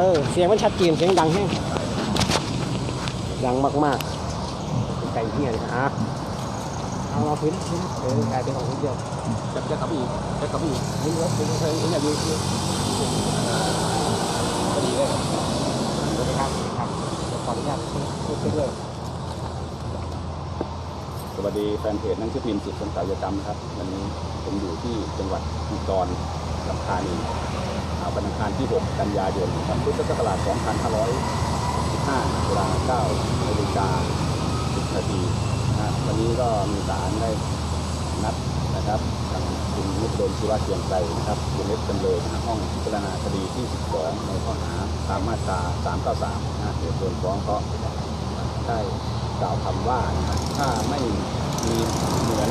เออ เสียงมันชัดเจนเสียงดังแห้งดังมากๆไก่เหี้ยเลยอะเอาเราพื้นพื้นเออกลายเป็นของคนเดียวจะจะกลับอีกจะกลับอีกพื้นรถเป็นเธออย่างนี้อยู่ก็ดีเลยสวัสดีครับครับขออนุญาตพูดไปเลย วัสดีแฟนเพจหนังสือพิมพ์สุดสงสารกรรมครับวันนี้ผมอยู่ที่จังหวัดอุดรธานีอ่าวันอังคารที่ 6 กันยายนครับพุทธศักราช 2515เวลา9นาฬิกา10นาทีนะวันนี้ก็มีศาลได้นัดนะครับทางคุณนุชโดนชีวะเชียงไกรนะครับคุณเล็กจำเลยนะห้องพิจารณาคดีที่ 12 ในข้อหาตามมาตรา 393นะฮะเหตุโดนฟ้องเพราะ ได้กล่าวคำว่านะครับถ้าไม่มีเหมือน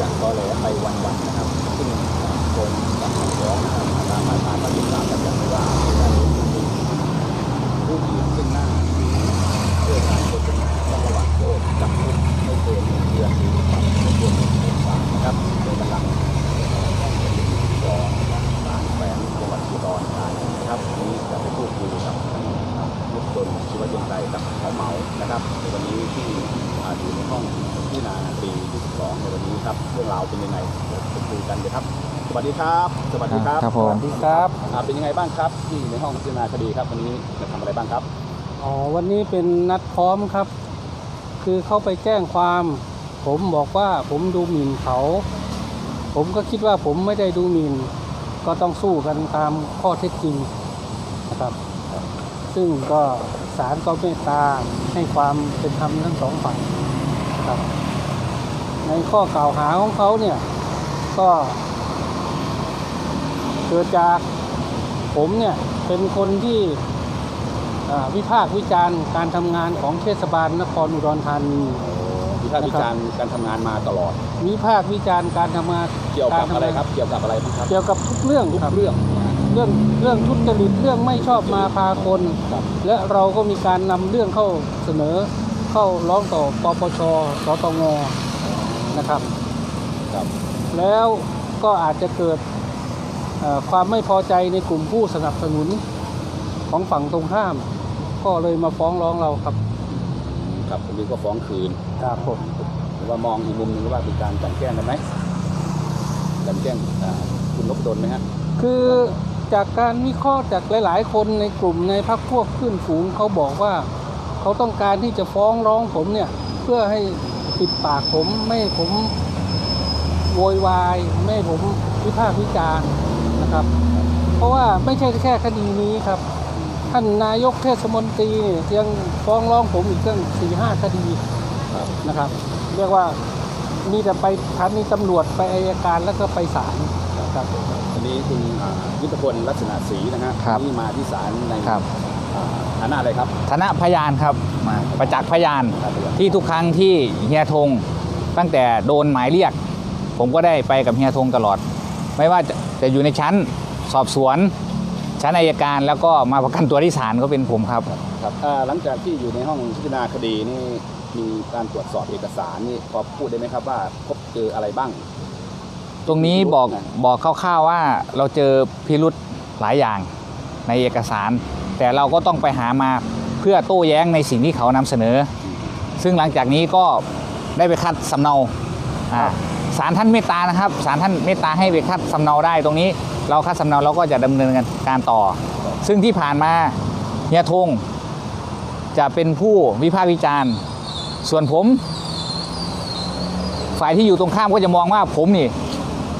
จากตอแหลไปวันๆนะครับ ซึ่งคนกับคำฟ้องนะครับตามมาตรา133บัญญัติไว้ว่าการผู้อื่นซึ่งหน้าเพื่อการโฆษณาต้องระวังโทษจำคุก วัสดีครับ สวัสดีครับครับผมสวัสดีครับอ่าเป็นยังไงบ้างครับ ที่ในห้องพิจารณาคดีครับวันนี้จะทำอะไรบ้างครับอ๋อวันนี้เป็นนัดพร้อมครับ คือเขาไปแจ้งความ ผมบอกว่าผมดูหมิ่นเขา ผมก็คิดว่าผมไม่ได้ดูหมิ่น ก็ต้องสู้กันตามข้อเท็จจริงนะครับ ซึ่งก็ศาลก็เมตตาให้ความเป็นธรรมทั้งสองฝ่ายนะครับ ในข้อกล่าวหาของเขาเนี่ยก็ เกิดจากผมเนี่ยเป็นคนที่อ่าวิพากษ์วิจารณ์การทำงานของเทศบาลนครอุดรธานีวิพากษ์วิจารณ์การทำงานมาตลอด วิพากษ์วิจารณ์การทำงานเกี่ยวกับาทำงานอะไรครับ เกี่ยวกับอะไรบ้างครับ เกี่ยวกับทุกเรื่องทุกครับเรื่องเรื่องเรื่องทุจริตเรื่องไม่ชอบมาพากลครับและเราก็มีการนำเรื่องเข้าเสนอเข้าร้องต่อปปชสตงนะครับครับแล้วก็อาจจะเกิดเอ่อ ความไม่พอใจในกลุ่มผู้สนับสนุนของฝั่งตรงข้าม ก็เลยมาฟ้องร้องเราครับ ครับผมนี้ก็ฟ้องคืนครับผมหรือว่ามองอีกมุมหนึงว่าเป็นการกลันแกล้งกันไหมกลันแกล้งอ่าคุณนพดลไหมฮะคือจากการวิเคราะห์จากหลาย ๆ คนในกลุ่มในพรรคพวกขึ้นฝูงเขาบอกว่า เขาต้องการที่จะฟ้องร้องผมเนี่ย เพื่อให้ปิดปากผมไม่ให้ผมโวยวาย ไม่ให้ผมวิพากษ์วิจารณ์นะ ครับ เพราะว่าไม่ใช่แค่คดีนี้ครับ ท่านนายกเทศมนตรีเนี่ยยังฟ้องร้องผมอีกตั้งสี่ห้าคดีครับนะครับ เรียกว่ามีแต่ไปสถานีตำรวจไปอายการแล้วก็ไปศาลครับวันนี้คุณอ่ายุทธพลลักษณะศรีนะฮะครับนี่มาที่ศาลในครับอ่าฐานะอะไรครับฐานะพยานครับมาประจักษ์พยานครับที่ทุกครั้งที่เฮียธงตั้งแต่โดนหมายเรียก ผมก็ได้ไปกับเฮียธงตลอด ไม่ว่าจะจะอยู่ในชั้นสอบสวน ชั้นอายการแล้วก็มาประกันตัวที่ศาลก็เป็นผมครับ ครับอ่าหลังจากที่อยู่ในห้องพิจารณาคดีนี่มีการตรวจสอบเอกสารนี่พอพูดได้ไหมครับว่าพบเจออะไรบ้าง ตรงนี้บอกบอกคร่าวๆว่าเราเจอพิรุธหลายอย่างในเอกสาร แต่เราก็ต้องไปหามาเพื่อโต้แย้งในสิ่งที่เขานำเสนอ ซึ่งหลังจากนี้ก็ได้ไปคัดสำเนาอ่า ศาลท่านเมตตานะครับศาลท่านเมตตาให้ไปคัดสำเนาได้ตรงนี้ เราคัดสำเนาเราก็จะดำเนินการต่อ ซึ่งที่ผ่านมาเฮียธงจะเป็นผู้วิพากษ์วิจารณ์ ส่วนผม ฝ่ายที่อยู่ตรงข้ามก็จะมองว่าผมนี่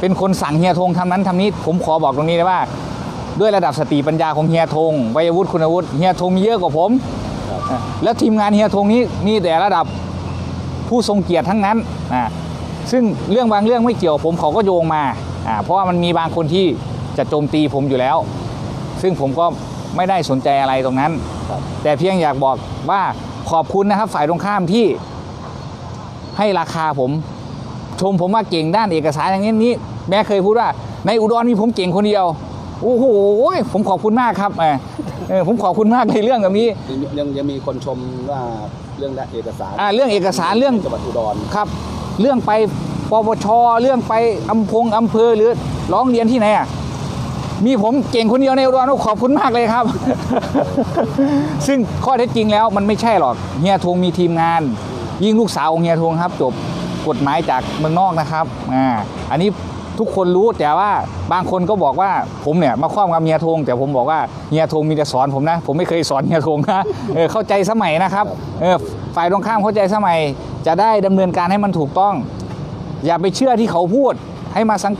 เป็นคนสั่งเฮียธงทำนั้นทำนี้ ผมขอบอกตรงนี้เลยว่า ด้วยระดับสติปัญญาของเฮียธงวัยวุฒิคุณวุฒิเฮียธงมีเยอะกว่าผม แล้วทีมงานเฮียธงนี้มีแต่ระดับผู้ทรงเกียรติทั้งนั้นอะ ซึ่งเรื่องบางเรื่องไม่เกี่ยวผมเขาก็โยงมาอะเพราะว่ามันมีบางคนที่จะโจมตีผมอยู่แล้ว ซึ่งผมก็ไม่ได้สนใจอะไรตรงนั้นครับแต่เพียงอยากบอกว่าขอบคุณนะครับฝ่ายตรงข้ามที่ให้ราคาผม ชมผมว่าเก่งด้านเอกสารอย่างนี้นี้แม่เคยพูดว่าในอุดรมีผมเก่งคนเดียวโอ้โหผมขอบคุณมากครับเออเออผมขอบคุณมากในเรื่องแบบนี้ยังยังยังมีคนชมว่าเรื่องด้านเอกสารอ่าเรื่องเอกสารเรื่องจังหวัดอุดรครับ เรื่องไปปปชเรื่องไปอำพงอำเภอหรือร้องเรียนที่ไหนอะมีผมเก่งคนเดียวในอุดรขอบคุณมากเลยครับ ซึ่งข้อเท็จจริงแล้วมันไม่ใช่หรอกเฮียทงมีทีมงาน ยิ่งลูกสาวของเฮียทงครับ จบกฎหมายจากเมืองนอกนะครับอ่าอันนี้ทุกคนรู้แต่ว่าบางคนก็บอกว่าผมเนี่ยมาครอบกับเฮียทงแต่ผมบอกว่าเฮียทงมีแต่สอนผมนะ ผมไม่เคยสอนเฮียทงนะเออเข้าใจสมัยนะครับเออฝ่ายตรงข้ามเข้าใจสมัย จะได้ดำเนินการให้มันถูกต้อง อย่าไปเชื่อที่เขาพูด ให้มาสัง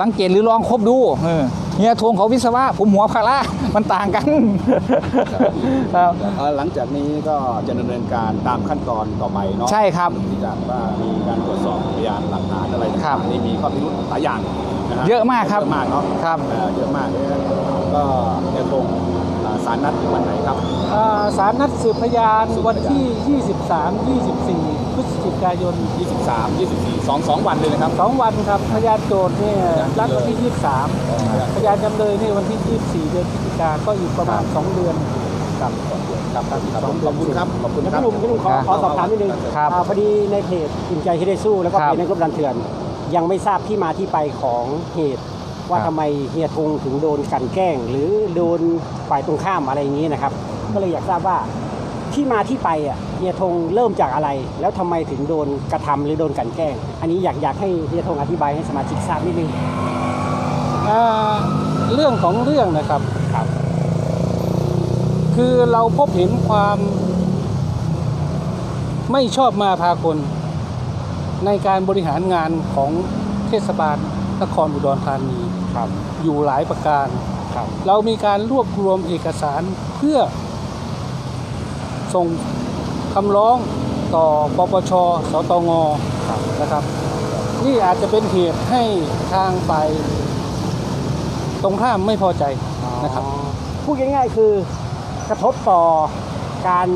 สังเกตหรือลองคบดูเออเฮียทงเขาวิศวะผมหัวพาระมันต่างกันครับเอ่อหลังจากนี้ก็จะดำเนินการตามขั้นตอนต่อไปเนาะใช่ครับที่จากว่ามีการตรวจสอบพยานหลักฐานอะไรครัต่าบงๆที่มีข้อพิรุธหลายอย่างนฮเยอะมากครับเยอะมากเนาะครับเอ่อเยอะมากเลยนะ ก็เดี๋ยวคงอ่าสารนัดวันไหนครับอ่าศาลนัดสืบพยานวันที่ 23 24 พฤศจิกายน 23 24 2 2 วันเลยนะครับสองวันครับ พยานโจทย์เนี่ยนัดวันที่ 23 พยานจำเลยนี่วันที่ 24 เดือนพฤศจิกาก็อีกประมาณ 2 เดือนครับครับครับขอบคุณครับขอบคุณคพี่รับหนุ่มพี่หนุ่มขอครับขอสอบถามนิดนึงครับอ่าพอดีในเพจกินใจที่ได้สู้แล้วก็ครับเพจในกรุ๊ปดันเถื่อน ยังไม่ทราบที่มาที่ไปของเหตุ ว่าครับทำไมเฮียทงถึงโดนกลันแกล้ง หรือโดนฝ่ายตรงข้ามอะไรอย่างนี้นะครับ ก็เลยอยากทราบว่าที่มาที่ไปอะเฮียทงเริ่มจากอะไร แล้วทำไมถึงโดนกระทำหรือโดนกลันแกล้ง อันนี้อยากอยากให้เฮียทงอธิบายให้สมาชิกทราบนิดนึงอ่าเรื่องของเรื่องนะครับครับ คือเราพบเห็นความไม่ชอบมาพากลในการบริหารงานของเทศบาลนครอุดรธานี ครับอยู่หลายประการ ครับ เรามีการรวบรวมเอกสารเพื่อ ส่งคำร้องต่อปปช สตงนะครับ นี่อาจจะเป็นเหตุให้ทางฝ่ายตรงข้ามไม่พอใจนะครับ พูดง่ายๆคือกระทบต่อการ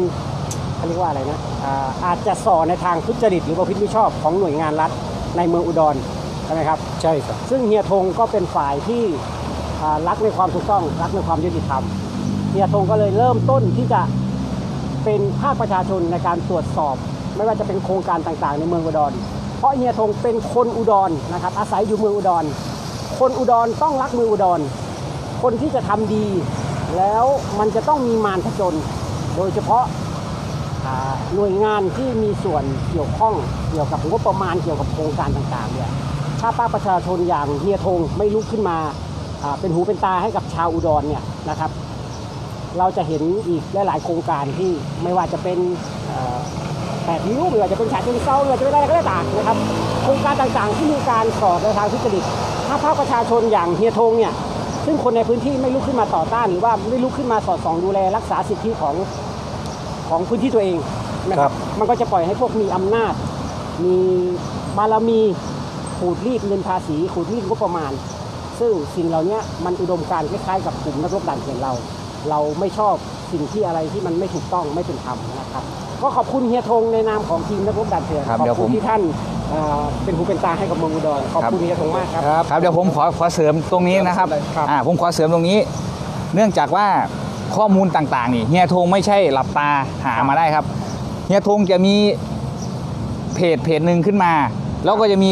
เขาเรียกว่าอะไรนะอ่าอาจจะส่อในทางทุจริตหรือประพฤติมิชอบของหน่วยงานรัฐในเมืองอุดร ใช่ไหมครับ ใช่ครับ ซึ่งเฮียธงก็เป็นฝ่ายที่อ่ารักในความถูกต้อง รักในความยุติธรรมเฮียธงก็เลยเริ่มต้นที่จะเป็นภาคประชาชนในการตรวจสอบ ไม่ว่าจะเป็นโครงการต่างๆ ในเมืองอุดร เพราะเฮียธงเป็นคนอุดรนะครับ อาศัยอยู่เมืองอุดร คนอุดรต้องรักเมืองอุดร คนที่จะทำดี แล้วมันจะต้องมีมารผจญโดยเฉพาะ อ่าหน่วยงานที่มีส่วนเกี่ยวข้องเกี่ยวกับงบประมาณเกี่ยวกับโครงการต่างๆเนี่ย ถ้าภาคประชาชนอย่างเฮียธงไม่ลุกขึ้นมาอ่าเป็นหูเป็นตาให้กับชาวอุดรเนี่ยนะครับ เราจะเห็นอีกหลายๆโครงการที่ไม่ว่าจะเป็นเอ่อแปดริ้วไม่ว่าจะเป็นฉาเชิงเซาไม่ว่าจะเป็นอะไรก็แล้วแต่นะครับโครงการต่างๆที่มีการสอบในทางทุจริตถ้าภาคประชาชนอย่างเฮียธงเนี่ยซึ่งคนในพื้นที่ไม่ลุกขึ้นมาต่อต้านหรือว่าไม่ลุกขึ้นมาสอดส่องดูแลรักษาสิทธิของของพื้นที่ตัวเองนะครับมันก็จะปล่อยให้พวกมีอำนาจ มีบารมี ขูดรีดเงินภาษีขูดรีดงบประมาณ ซึ่งสิ่งเหล่านี้มันอุดมการณ์คล้ายๆกับกลุ่มนักรบด่านเถื่อนเรา เราไม่ชอบสิ่งที่อะไรที่มันไม่ถูกต้องไม่เป็นธรรมนะครับ ก็ขอบคุณเฮียธงในนามของทีมนักรบด่านเถื่อนครับขอเดี๋บยวคุผณมที่ท่านเอ่อเป็นหูเป็นตาให้กับเมืองอุดรขอบคุณเฮียธงมากครับครับเดี๋ยวผมขอขอเสริมตรงนี้นะครับครับ อ่าผมขอเสริมตรงนี้ เนื่องจากว่าข้อมูลต่างๆนี่เฮียทงไม่ใช่หลับตาหามาได้ครับเฮียทงจะมีเพจเพจหนึ่งขึ้นมา แล้วก็จะมี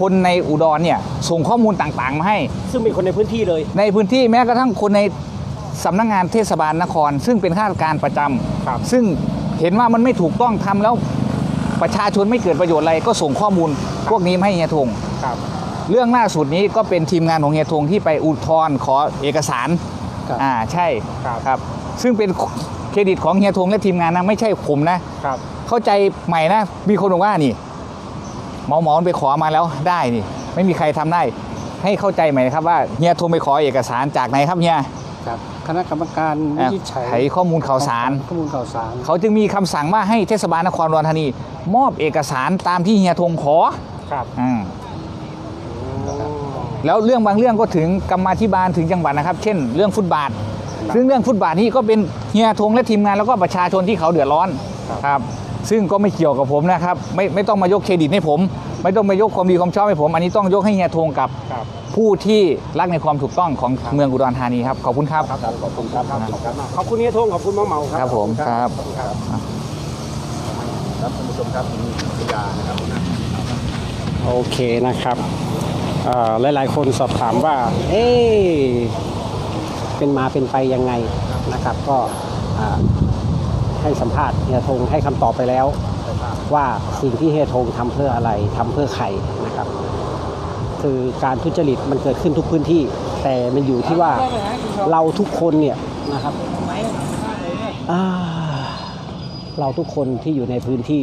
คนในอุดรเนี่ยส่งข้อมูลต่างๆมาให้ ซึ่งเป็นคนในพื้นที่เลย ในพื้นที่แม้กระทั่งคนในสำนักงานเทศบาลนคร ซึ่งเป็นข้าราชการประจำครับซึ่งเห็นว่ามันไม่ถูกต้องทำแล้วประชาชนไม่เกิดประโยชน์อะไรก็ส่งข้อมูลพวกนี้มาให้เฮียทงครับ เรื่องล่าสุดนี้ก็เป็นทีมงานของเฮียทงที่ไปอุทธรณ์ขอเอกสาร ครับอ่าใช่ครับ ครับซึ่งเป็นเครดิตของเฮียทงและทีมงานนะไม่ใช่ผมนะ ครับ เข้าใจใหม่นะ มีคนบอกว่านี่ หมอหมอไปขอมาแล้วได้นี่ ไม่มีใครทำได้ ให้เข้าใจใหม่นะครับว่าเฮียโทรไปขอเอกสารจากไหนครับเฮียครับคณะกรรมการวินิจฉัยไขข้อมูลข่าวสาร ข้อมูลข่าวสาร เขาจึงมีคำสั่งว่าให้เทศบาลนครอุดรธานี มอบเอกสารตามที่เฮียทงขอครับอืมแล้วเรื่องบางเรื่องก็ถึงกรรมาธิบาลถึงจังหวัดนะครับ เช่น เรื่องฟุตบาทซึ่งเรื่องฟุตบาทนี่ก็เป็นเฮียทงและทีมงานแล้วก็ประชาชนที่เขาเดือดร้อนครับ ซึ่งก็ไม่เกี่ยวกับผมนะครับ ไม่ไม่ต้องมายกเครดิตให้ผม ไม่ต้องมายกความดีความชอบให้ผม อันนี้ต้องยกให้เฮียทงกับครับผู้ที่รักในความถูกต้องของเมืองอุดรธานีครับ ขอบคุณครับครับขอบคุณครับขอบคุณครับ ขอบคุณเฮียทงขอบคุณหมอเหมาครับครับผมครับขอบคุณครับครับท่านผู้ชมครับมีพยานนะครับนะโอเคนะครับอ่าหลายๆคนสอบถามว่า เอ๊ะเป็นมาเป็นไปยังไงนะครับ ก็อ่า ให้สัมภาษณ์เฮียธงให้คำตอบไปแล้ว ว่าสิ่งที่เฮียธงทำเพื่ออะไรทำเพื่อใครนะครับ คือการทุจริตมันเกิดขึ้นทุกพื้นที่ แต่มันอยู่ที่ว่าเราทุกคนเนี่ยนะครับเราทุกคนที่อยู่ในพื้นที่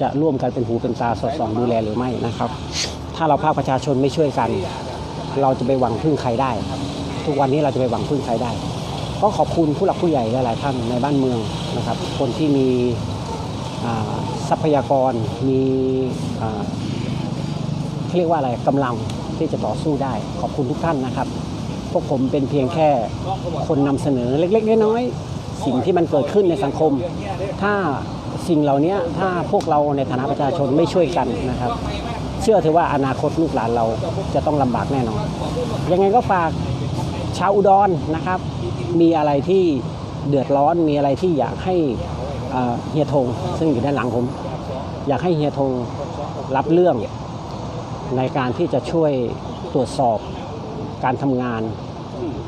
จะร่วมกันเป็นหูเป็นตาสอดส่องดูแลหรือไม่นะครับ ถ้าเราภาคประชาชนไม่ช่วยกัน เราจะไปหวังพึ่งใครได้ ทุกวันนี้เราจะไปหวังพึ่งใครได้ ก็ขอบคุณผู้หลักผู้ใหญ่หลายๆท่านในบ้านเมืองนะครับ คนที่มีทรัพยากรมีเรียกว่าอะไรกำลังที่จะต่อสู้ได้ ขอบคุณทุกท่านนะครับ พวกผมเป็นเพียงแค่คนนำเสนอเล็กๆน้อยๆสิ่งที่มันเกิดขึ้นในสังคม ถ้าสิ่งเหล่านี้ถ้าพวกเราในฐานะประชาชนไม่ช่วยกันนะครับ เชื่อเถอะว่าอนาคตลูกหลานเราจะต้องลำบากแน่นอน ยังไงก็ฝากชาวอุดรนะครับ มีอะไรที่เดือดร้อนมีอะไรที่อยากให้เฮียธงซึ่งอยู่ด้านหลังผม อยากให้เฮียธงรับเรื่องในการที่จะช่วยตรวจสอบการทำงาน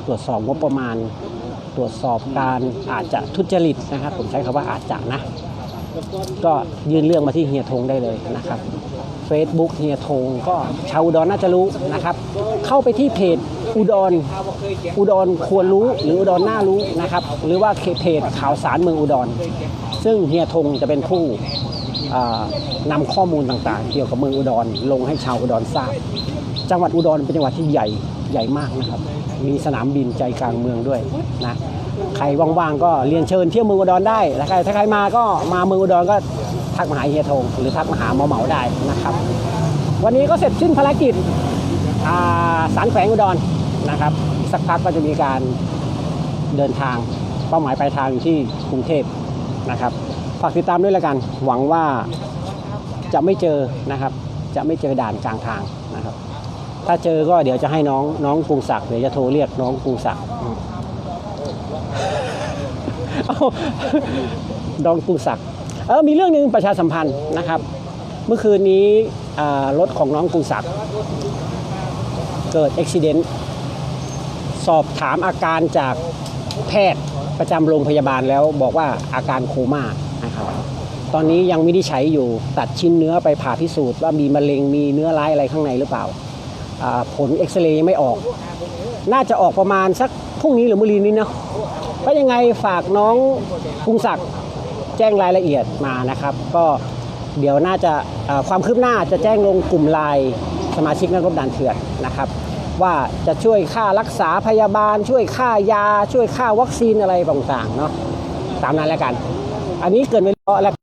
ตรวจสอบงบประมาณ ตรวจสอบการอาจจะทุจริตนะครับ ผมใช้คำว่าอาจจะนะ ก็ยื่นเรื่องมาที่เฮียธงได้เลยนะครับ Facebook เฮียธงก็ชาวดอุดรน่าจะรู้นะครับ เข้าไปที่เพจ อุดรอุดรควรรู้หรืออุดรน่ารู้นะครับ หรือว่าเพจข่าวสารเมืองอุดร ซึ่งเฮียธงจะเป็นผู้อ่านำข้อมูลต่างๆ เกี่ยวกับเมืองอุดร ลงให้ชาวอุดรทราบ จังหวัดอุดรเป็นจังหวัดที่ใหญ่ใหญ่มากนะครับ มีสนามบินใจกลางเมืองด้วยนะใครว่างๆก็เรียนเชิญเที่ยวเมืองอุดรได้แล้วใครถ้าใครมาก็มาเมืองอุดรก็ทักมาหาเฮียธงหรือทักมาหาหมอเหมาได้นะครับ วันนี้ก็เสร็จสิ้นภารกิจอ่าสารแขวงอุดร นะครับอีกสักพักก็จะมีการเดินทางเป้าหมายปลายทางอยู่ที่กรุงเทพนะครับฝากติดตามด้วยล้วกัน หวังว่าจะไม่เจอนะครับ จะไม่เจอด่านกลางทางนะครับ ถ้าเจอก็เดี๋ยวจะให้น้องน้องกรุงศักดิ์เดี๋ยวจะโทรเรียกน้องกรุงศักดิ์อืมเอ้าน้องกรุงศักดิ์เออมีเรื่องหนึ่งประชาสัมพันธ์นะครับ เมื่อคืนนี้รถของน้องกรุงศักดิ์เกิดอุบิเหตุ สอบถามอาการจากแพทย์ประจำโรงพยาบาลแล้วบอกว่าอาการโคม่านะครับตอนนี้ยังไม่ได้ใช้อยู่ตัดชิ้นเนื้อไปผ่าพิสูจน์ว่ามีมะเร็งมีเนื้อร้ายอะไรข้างในหรือเปล่าอ่าผลเอ็กซเรย์ยังไม่ออก น่าจะออกประมาณสักพรุ่งนี้หรือมะรืนนี้เนาะก็ยังไงฝากน้องกรุงศักดิ์แจ้งรายละเอียดมานะครับ ก็เดี๋ยวน่าจะอ่าความคืบหน้าจะแจ้งลงกลุ่มไลน์สมาชิกนักรบด่านเถื่อนนะครับ ว่าจะช่วยค่ารักษาพยาบาล ช่วยค่ายา ช่วยค่าวัคซีนอะไรต่างๆเนาะตามนั้นแล้วกัน อันนี้เกินไปแล้วแล้ว